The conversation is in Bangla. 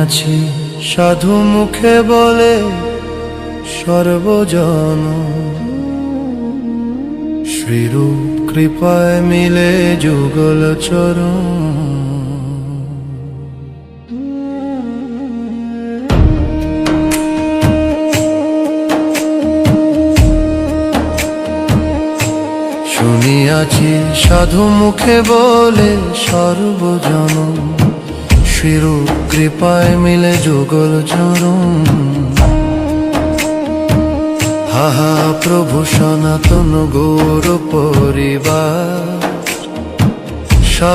আছি সাধু মুখে বলে সর্বজন শ্রীরূপ কৃপায় মিলে যুগল চরণ। শুনিয়াছি সাধু মুখে বলে সর্বজন শিরূপ কৃপায় মিলে যুগল চরণ। হাহা প্রভু সনাতন গৌর পরিবার।